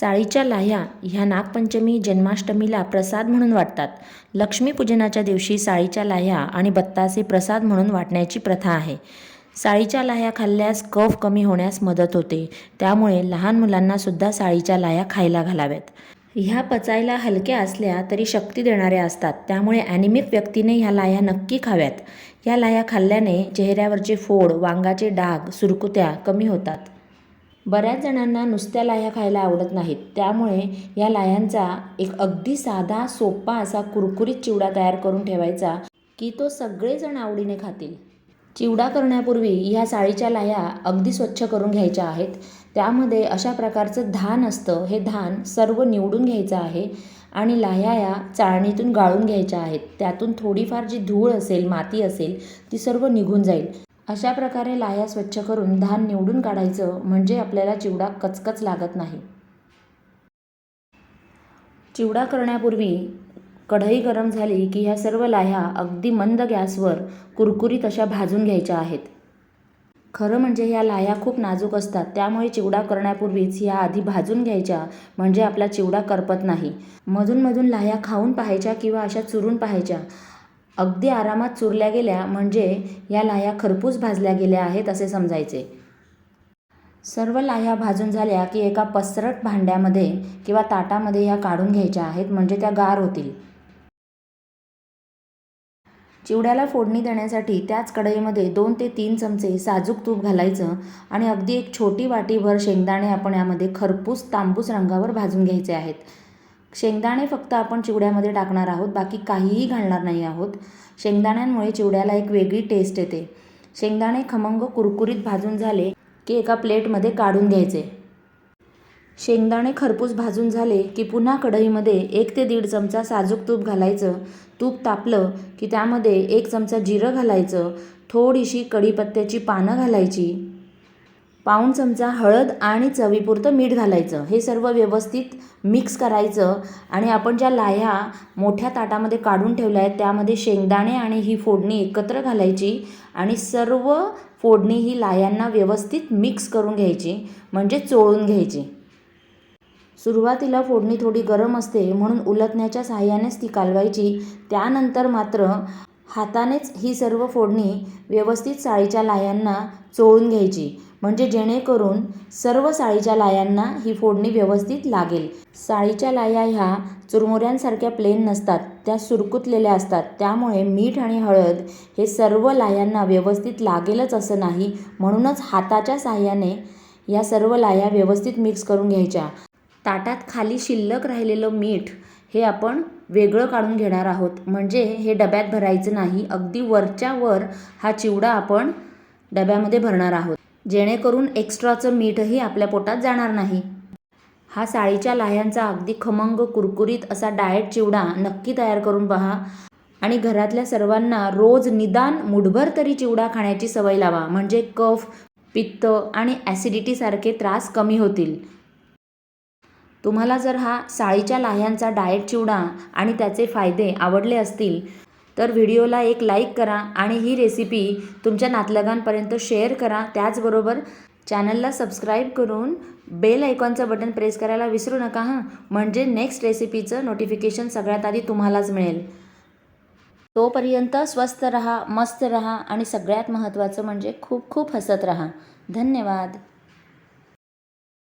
साळीच्या लाह्या ह्या नागपंचमी जन्माष्टमीला प्रसाद म्हणून वाटतात. लक्ष्मीपूजनाच्या दिवशी साळीच्या लाह्या आणि बत्तासे प्रसाद म्हणून वाटण्याची प्रथा आहे. साळीच्या लाह्या खाल्ल्यास कफ कमी होण्यास मदत होते. त्यामुळे लहान मुलांनासुद्धा साळीच्या लाह्या खायला घालाव्यात. ह्या पचायला हलक्या असल्या तरी शक्ती देणाऱ्या असतात. त्यामुळे ॲनिमिक व्यक्तीने ह्या लाह्या नक्की खाव्यात. या लाह्या खाल्ल्याने चेहऱ्यावरचे फोड वांगाचे डाग सुरकुत्या कमी होतात. बऱ्याच जणांना नुसत्या लाह्या खायला आवडत नाहीत. त्यामुळे या लाह्यांचा एक अगदी साधा सोपा असा कुरकुरीत चिवडा तयार करून ठेवायचा की तो सगळेजण आवडीने खातील. चिवडा करण्यापूर्वी ह्या साळीच्या लाह्या अगदी स्वच्छ करून घ्यायच्या आहेत. त्यामध्ये अशा प्रकारचं धान असतं. हे धान सर्व निवडून घ्यायचं आहे आणि लाह्या या चाळणीतून गाळून घ्यायच्या आहेत. त्यातून थोडीफार जी धूळ असेल माती असेल ती सर्व निघून जाईल. अशा प्रकारे लाह्या स्वच्छ करून धान निवडून काढायचं म्हणजे आपल्याला चिवडा कचकच लागत नाही. चिवडा करण्यापूर्वी कढई गरम झाली की ह्या सर्व लाह्या अगदी मंद गॅसवर कुरकुरीत अशा भाजून घ्यायच्या आहेत. खरं म्हणजे ह्या लाह्या खूप नाजूक असतात त्यामुळे चिवडा करण्यापूर्वीच ह्या आधी भाजून घ्यायच्या म्हणजे आपला चिवडा करपत नाही. मधूनमधून लाह्या खाऊन पाहायच्या किंवा अशा चुरून पाहायच्या अगदी आरामात चुरल्या गेल्या म्हणजे या लाह्या खरपूस भाजल्या गेल्या आहेत असे समजायचे. सर्व लाह्या भाजून झाल्या की एका पसरट भांड्यामध्ये किंवा ताटामध्ये ह्या काढून घ्यायच्या आहेत म्हणजे त्या गार होतील. चिवड्याला फोडणी देण्यासाठी त्याच कढईमध्ये दोन ते तीन चमचे साजूक तूप घालायचं आणि अगदी एक छोटी वाटीभर शेंगदाणे आपण यामध्ये खरपूस तांबूस रंगावर भाजून घ्यायचे आहेत. शेंगदाणे फक्त आपण चिवड्यामध्ये टाकणार आहोत बाकी काहीही घालणार नाही आहोत. शेंगदाण्यांमुळे चिवड्याला एक वेगळी टेस्ट येते. शेंगदाणे खमंग कुरकुरीत भाजून झाले की एका प्लेटमध्ये काढून घ्यायचे. शेंगदाणे खरपूस भाजून झाले की पुन्हा कढईमध्ये एक ते दीड चमचा साजूक तूप घालायचं. तूप तापलं की त्यामध्ये एक चमचा जिरं घालायचं. थोडीशी कढीपत्त्याची पानं घालायची. पाऊण चमचा हळद आणि चवीपुरतं मीठ घालायचं. हे सर्व व्यवस्थित मिक्स करायचं आणि आपण ज्या लाह्या मोठ्या ताटामध्ये काढून ठेवल्या आहेत त्यामध्ये शेंगदाणे आणि ही फोडणी एकत्र घालायची आणि सर्व फोडणी ही लाह्यांना व्यवस्थित मिक्स करून घ्यायची म्हणजे चोळून घ्यायची. सुरुवातीला फोडणी थोडी गरम असते म्हणून उलटण्याच्या सहाय्यानेच ती कालवायची. त्यानंतर मात्र हातानेच ही सर्व फोडणी व्यवस्थित साळीच्या लाह्यांना चोळून घ्यायची. म्हणजे जेणेकरून सर्व साळीच्या लायांना ही फोडणी व्यवस्थित लागेल. साळीच्या लाया ह्या चुरमुऱ्यांसारख्या प्लेन नसतात त्या सुरकुतलेल्या असतात. त्यामुळे मीठ आणि हळद हे सर्व लायांना व्यवस्थित लागेलच असं नाही म्हणूनच हाताच्या साह्याने या सर्व लाया व्यवस्थित मिक्स करून घ्यायच्या. ताटात खाली शिल्लक राहिलेलं मीठ हे आपण वेगळं काढून घेणार आहोत. म्हणजे हे डब्यात भरायचं नाही अगदी वरच्या वर हा चिवडा आपण डब्यामध्ये भरणार आहोत. जेणेकरून एक्स्ट्राचं मीठही आपल्या पोटात जाणार नाही. हा साळीच्या लाह्यांचा अगदी खमंग कुरकुरीत असा डाएट चिवडा नक्की तयार करून पहा आणि घरातल्या सर्वांना रोज निदान मुठभर तरी चिवडा खाण्याची सवय लावा. म्हणजे कफ पित्त आणि ॲसिडिटीसारखे त्रास कमी होतील. तुम्हाला जर हा साळीच्या लाह्यांचा डाएट चिवडा आणि त्याचे फायदे आवडले असतील तर व्हिडिओला एक लाईक करा आणि ही रेसिपी तुमच्या नातलगांपर्यंत शेअर करा. त्याचबरोबर चॅनलला सबस्क्राईब करून बेल आयकॉनचं बटन प्रेस करायला विसरू नका हां? म्हणजे नेक्स्ट रेसिपीचं नोटिफिकेशन सगळ्यात आधी तुम्हालाच मिळेल. तोपर्यंत स्वस्त रहा मस्त रहा आणि सगळ्यात महत्त्वाचं म्हणजे खूप खूप हसत रहा. धन्यवाद.